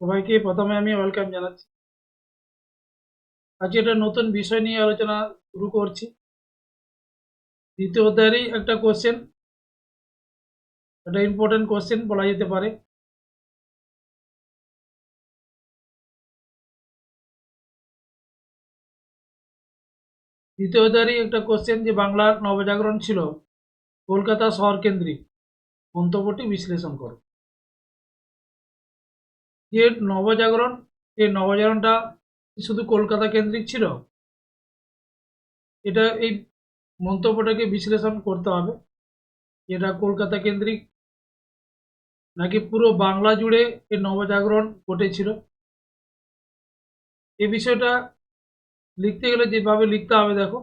সবাইকে প্রথমে আমি ওয়েলকাম জানাচ্ছি। আজকে একটা নতুন বিষয় নিয়ে আলোচনা শুরু করছি। দ্বিতীয় অধ্যায়েরই একটা কোশ্চেন একটা ইম্পর্টেন্ট কোশ্চেন বলা যেতে পারে। দ্বিতীয় অধ্যায়েরই একটা কোশ্চেন যে বাংলার নবজাগরণ ছিল কলকাতা শহর কেন্দ্রিক। মন্তব্যটি বিশ্লেষণ করো। যে নবজাগরণ, এই নবজাগরণটা শুধু কলকাতা কেন্দ্রিক ছিল? এটা এই মন্তব্যটাকে বিশ্লেষণ করতে হবে এটা কলকাতা কেন্দ্রিক নাকি পুরো বাংলা জুড়ে এই নবজাগরণ ঘটেছিল। এই বিষয়টা লিখতে গেলে যেভাবে লিখতে হবে, দেখো,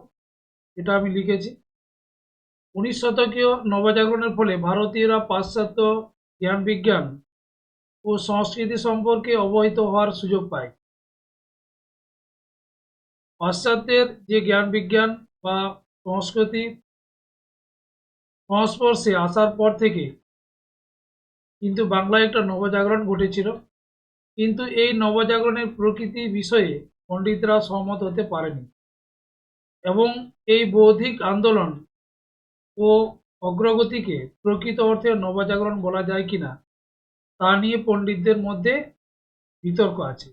এটা আমি লিখেছি। উনিশ শতকীয় নবজাগরণের ফলে ভারতীয়রা পাশ্চাত্য জ্ঞান বিজ্ঞান ও সংস্কৃতি সম্পর্কে অবহিত হওয়ার সুযোগ পায়। পাশ্চাত্যের যে জ্ঞান বিজ্ঞান বা সংস্কৃতি সংস্পর্শে আসার পর থেকে কিন্তু বাংলায় একটা নবজাগরণ ঘটেছিল। কিন্তু এই নবজাগরণের প্রকৃতি বিষয়ে পণ্ডিতরা সহমত হতে পারেনি এবং এই বৌদ্ধিক আন্দোলন ও অগ্রগতিকে প্রকৃত অর্থে নবজাগরণ বলা যায় কিনা তা নিয়ে পণ্ডিতদের মধ্যে বিতর্ক আছে।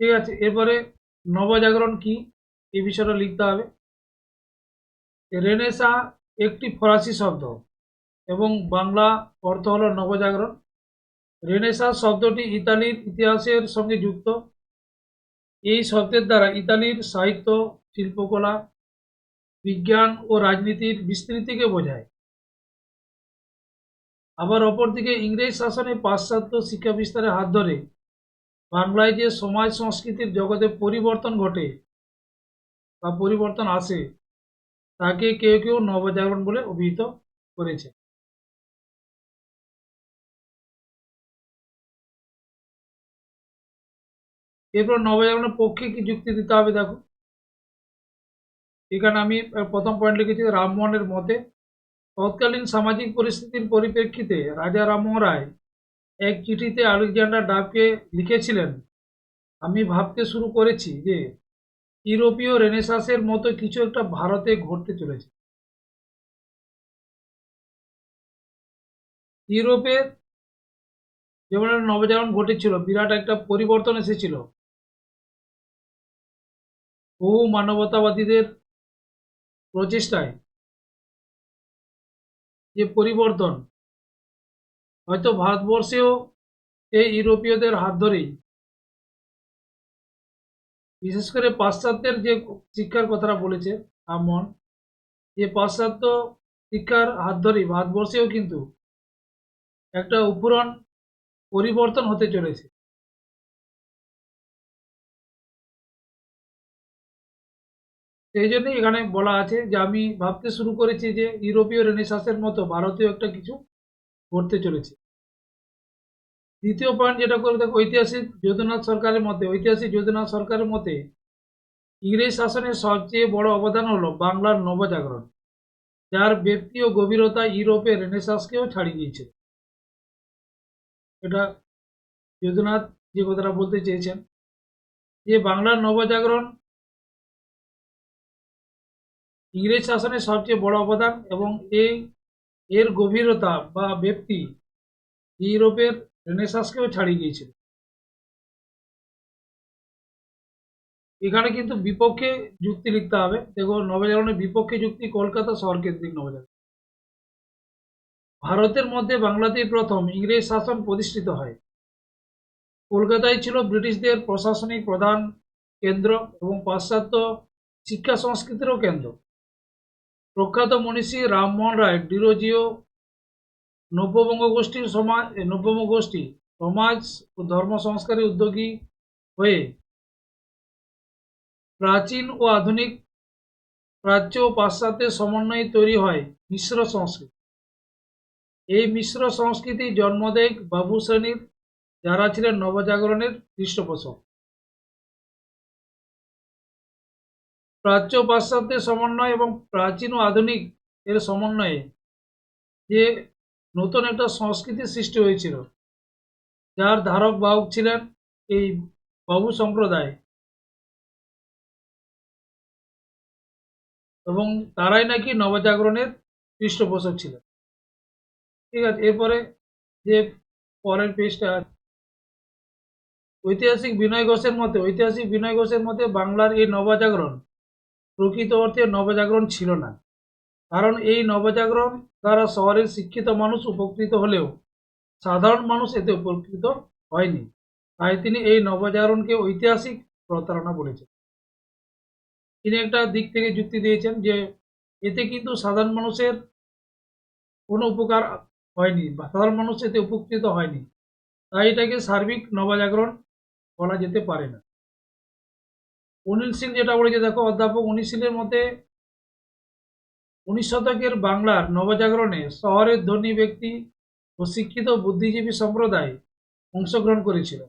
ঠিক আছে, এরপরে নবজাগরণ কি? এই বিষয়টা লিখতে হবে। রেনেসা একটি ফরাসি শব্দ এবং বাংলা অর্থ হলো নবজাগরণ। রেনেসা শব্দটি ইতালির ইতিহাসের সঙ্গে যুক্ত। এই শব্দের দ্বারা ইতালির সাহিত্য, শিল্পকলা, বিজ্ঞান ও রাজনীতির বিস্তৃতিকে বোঝায়। আবার অপরদিকে ইংরেজ শাসনে পাশ্চাত্য শিক্ষা বিস্তারের হাত ধরে বাংলায় যে সমাজ সংস্কৃতির জগতে পরিবর্তন ঘটে বা পরিবর্তন আসে, তাকে কেউ কেউ নবজাগরণ বলে অভিহিত করেছে। এরপর নবজাগরণের পক্ষে কি যুক্তি দিতে হবে দেখো। এখানে আমি প্রথম পয়েন্ট লিখেছি, রামমোহনের মতে তৎকালীন সামাজিক পরিস্থিতির পরিপ্রেক্ষিতে রাজা রামমোহন রায় এক চিঠিতে আলেকজান্ডার ডাবকে লিখেছিলেন, আমি ভাবতে শুরু করেছি যে ইউরোপীয় রেনেসাসের মতো কিছু একটা ভারতে ঘটতে চলেছে। ইউরোপে যেমন নবজাগরণ ঘটেছিল, বিরাট একটা পরিবর্তন এসেছিল। বহু মানবতাবাদীদের প্রচেষ্টায় যে পরিবর্তন। হয়তো ভারতবর্ষেও এই ইউরোপীয়দের হাত ধরেই। বিশেষ করে পাশ্চাত্যের যে শিক্ষার কথাটা বলেছে আমন যে পাশ্চাত্য শিক্ষার হাত ধরেই ভারতবর্ষেও কিন্তু একটা উপরণ পরিবর্তন হতে চলেছে। সেই জন্যই এখানে বলা আছে যে আমি ভাবতে শুরু করেছি যে ইউরোপীয় রেনেসাসের মতো ভারতীয় একটা কিছু ঘটতে চলেছে। দ্বিতীয় পয়েন্ট যেটা করে দেখো, ঐতিহাসিক যদুনাথ সরকারের মতে, ঐতিহাসিক যদুনাথ সরকারের মতে ইংরেজ শাসনের সবচেয়ে বড় অবদান হলো বাংলার নবজাগরণ। যার ব্যক্তি ও গভীরতা ইউরোপে রেনেসাসকেও ছাড়িয়ে দিয়েছে। এটা যদুনাথ যে কথাটা বলতে চেয়েছেন, যে বাংলার নবজাগরণ ইংরেজ শাসনের সবচেয়ে বড় অবদান এবং এই, এর গভীরতা বা ব্যক্তি ইউরোপের রেনেসাসকেও ছাড়িয়ে গিয়েছিল এখানে কিন্তু বিপক্ষে যুক্তি লিখতে হবে। দেখো নবজাগরণের বিপক্ষে যুক্তি কলকাতা শহর কেন্দ্রিক নবজাগরণ ভারতের মধ্যে বাংলাতেই প্রথম ইংরেজ শাসন প্রতিষ্ঠিত হয়। কলকাতায় ছিল ব্রিটিশদের প্রশাসনিক প্রধান কেন্দ্র এবং পাশ্চাত্য শিক্ষা সংস্কৃতিরও কেন্দ্র। প্রখ্যাত মনীষী রামমোহন রায়, ডিরোজিও নব্যবঙ্গ গোষ্ঠীর সমাজ নব্যবঙ্গ গোষ্ঠী, সমাজ ও ধর্ম সংস্কারে উদ্যোগী হয়ে প্রাচীন ও আধুনিক প্রাচ্য ও পাশ্চাত্যের সমন্বয়ে তৈরি হয় মিশ্র সংস্কৃতি। এই মিশ্র সংস্কৃতি জন্ম দেয় বাবু শ্রেণির, যারা ছিলেন নবজাগরণের পৃষ্ঠপোষক। প্রাচ্য পাশ্চাত্যের সমন্বয় এবং প্রাচীন ও আধুনিক এর সমন্বয়ে যে নতুন একটা সংস্কৃতির সৃষ্টি হয়েছিল, যার ধারক বাহক ছিলেন এই বাবু সম্প্রদায়। এবং তারাই নাকি নবজাগরণের পৃষ্ঠপোষক ছিলেন। ঠিক আছে, এরপরে যে পরের পেজটা, ঐতিহাসিক বিনয় ঘোষের মতে, ঐতিহাসিক বিনয় ঘোষের মতে বাংলার এই নবজাগরণ প্রকৃত অর্থে নবজাগরণ ছিল না। কারণ এই নবজাগরণ দ্বারা শহরের শিক্ষিত মানুষ উপকৃত হলেও সাধারণ মানুষ এতে উপকৃত হয়নি। তাই তিনি এই নবজাগরণকে ঐতিহাসিক প্রতারণা বলেছেন। তিনি একটা দিক থেকে যুক্তি দিয়েছেন যে এতে কিন্তু সাধারণ মানুষের কোনো উপকার হয়নি বা সাধারণ মানুষ এতে উপকৃত হয়নি। তাই এটাকে সার্বিক নবজাগরণ বলা যেতে পারে না। অনিল সিং যেটা বলেছে, দেখো অধ্যাপক অনিল সিংয়ের মতে উনিশ শতকের বাংলার নবজাগরণে শহরের ধনী ব্যক্তি ও শিক্ষিত বুদ্ধিজীবী সম্প্রদায় অংশগ্রহণ করেছিল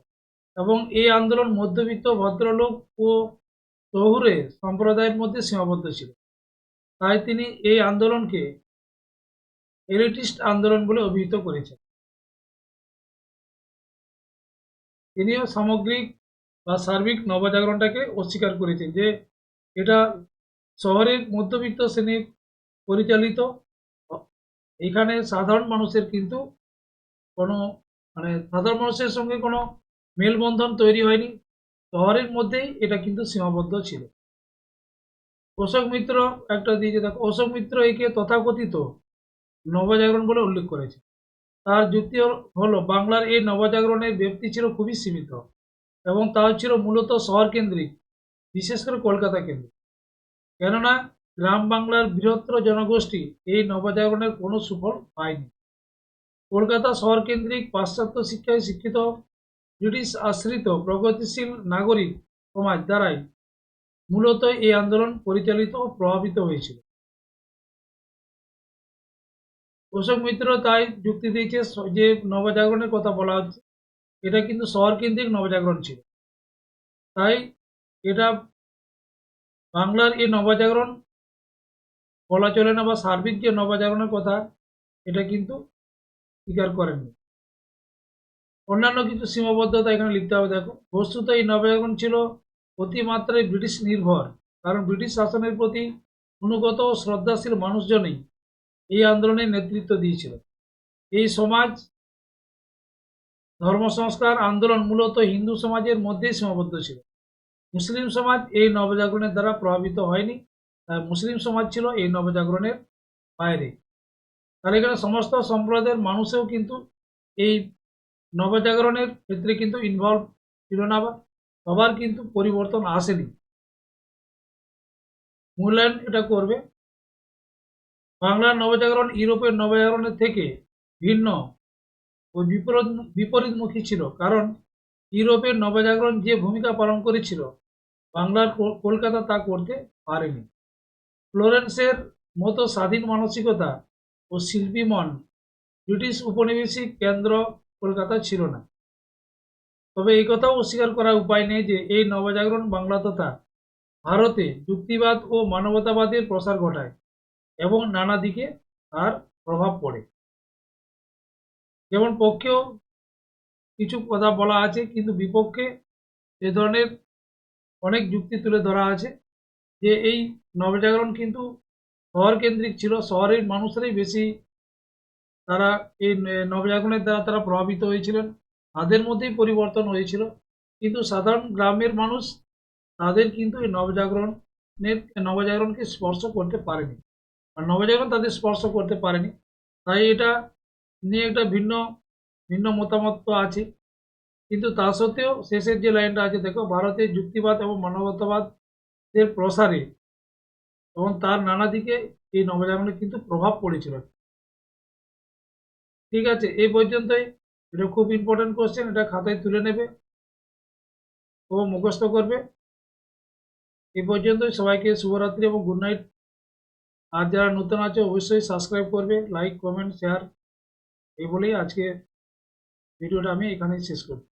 এবং এই আন্দোলন মধ্যবিত্ত ভদ্রলোক ও শহুরে সম্প্রদায়ের মধ্যে সীমাবদ্ধ ছিল। তাই তিনি এই আন্দোলনকে এলিটিস্ট আন্দোলন বলে অভিহিত করেছেন। তিনিও সামগ্রিক বা সার্বিক নবজাগরণটাকে অস্বীকার করেছে যে এটা শহরের মধ্যবিত্ত শ্রেণির পরিচালিত। এখানে সাধারণ মানুষের কিন্তু কোনো মানে সাধারণ মানুষের সঙ্গে কোনো মেলবন্ধন তৈরি হয়নি। শহরের মধ্যেই এটা কিন্তু সীমাবদ্ধ ছিল। অশোক মিত্র একটা দিয়েছে, দেখো, অশোক মিত্র একে তথাকথিত নবজাগরণ বলে উল্লেখ করেছে। তার যুক্তি হলো বাংলার এই নবজাগরণের ব্যক্তি ছিল খুবই সীমিত। এবং তাও ছিল মূলত শহর কেন্দ্রিক বিশেষ করে কলকাতা কেন্দ্রিক। কেননা, গ্রাম বাংলার বৃহত্তর জনগোষ্ঠী এই নবজাগরণের কোনো সুফল পায়নি। কলকাতা শহর কেন্দ্রিক পাশ্চাত্য শিক্ষায় শিক্ষিত, ব্রিটিশ আশ্রিত, প্রগতিশীল নাগরিক সমাজ দ্বারাই মূলত এই আন্দোলন পরিচালিত ও প্রভাবিত হয়েছিল। অশোক মিত্র তাই যুক্তি দিয়েছে যে নবজাগরণের কথা বলা হচ্ছে এটা কিন্তু শহর কেন্দ্রিক নবজাগরণ ছিল। তাই এটা বাংলার এই নবজাগরণ বলা চলে না বা সার্বিক যে নবজাগরণের কথা, এটা কিন্তু স্বীকার করেননি। অন্যান্য কিছু সীমাবদ্ধতা এখানে লিখতে হবে, দেখো। বস্তুত এই নবজাগরণ ছিল অতিমাত্রায় ব্রিটিশ নির্ভর, কারণ ব্রিটিশ শাসনের প্রতি অনুগত ও শ্রদ্ধাশীল মানুষজনই এই আন্দোলনের নেতৃত্ব দিয়েছিল। এই সমাজ ধর্ম সংস্কার আন্দোলন মূলত হিন্দু সমাজের মধ্যেই সীমাবদ্ধ ছিল। মুসলিম সমাজ এই নবজাগরণের দ্বারা প্রভাবিত হয়নি মুসলিম সমাজ ছিল এই নবজাগরণের বাইরে। তাহলে এখানে সমস্ত সম্প্রদায়ের মানুষেও কিন্তু এই নবজাগরণের ক্ষেত্রে কিন্তু ইনভলভ ছিল না বা সবার কিন্তু পরিবর্তন আসেনি। মূল্যায়ন এটা করবে। বাংলার নবজাগরণ ইউরোপের নবজাগরণের থেকে ভিন্ন ও বিপরীত বিপরীতমুখী ছিল। কারণ ইউরোপের নবজাগরণ যে ভূমিকা পালন করেছিল, বাংলার কলকাতা তা করতে পারেনি। ফ্লোরেন্সের মতো স্বাধীন মানসিকতা ও শিল্পী মন ব্রিটিশ উপনিবেশিক কেন্দ্র কলকাতা ছিল না। তবে এই কথাও অস্বীকার করার উপায় নেই যে এই নবজাগরণ বাংলা তথা ভারতে যুক্তিবাদ ও মানবতাবাদের প্রসার ঘটায় এবং নানা দিকে তার প্রভাব পড়ে। যেমন পক্ষেও কিছু কথা বলা আছে, কিন্তু বিপক্ষে এ ধরনের অনেক যুক্তি তুলে ধরা আছে যে এই নবজাগরণ কিন্তু শহর কেন্দ্রিক ছিল। শহরের মানুষেরাই বেশি তারা এই নবজাগরণের দ্বারা তারা প্রভাবিত হয়েছিলেন। তাদের মধ্যেই পরিবর্তন হয়েছিল। কিন্তু সাধারণ গ্রামের মানুষ তাদের কিন্তু এই নবজাগরণের, নবজাগরণকে স্পর্শ করতে পারেনি। আর নবজাগরণ তাদের স্পর্শ করতে পারেনি। তাই এটা নিয়ে একটা ভিন্ন ভিন্ন মতামত তো আছে। কিন্তু তা সত্ত্বেও শেষের যে লাইনটা আছে, দেখো, ভারতের যুক্তিবাদ এবং মানবতাবাদের প্রসারে এবং তার নানা দিকে এই নবজাগরণের কিন্তু প্রভাব পড়েছিল। ঠিক আছে, এই পর্যন্তই। এটা খুব ইম্পর্টেন্ট কোশ্চেন এটা খাতায় তুলে নেবে ও মুখস্থ করবে। এই পর্যন্তই। সবাইকে শুভরাত্রি এবং গুড নাইট আর যারা নতুন আছে, অবশ্যই সাবস্ক্রাইব করবে লাইক কমেন্ট শেয়ার এই বলেই আজকে ভিডিওটা আমি এখানেই শেষ করছি।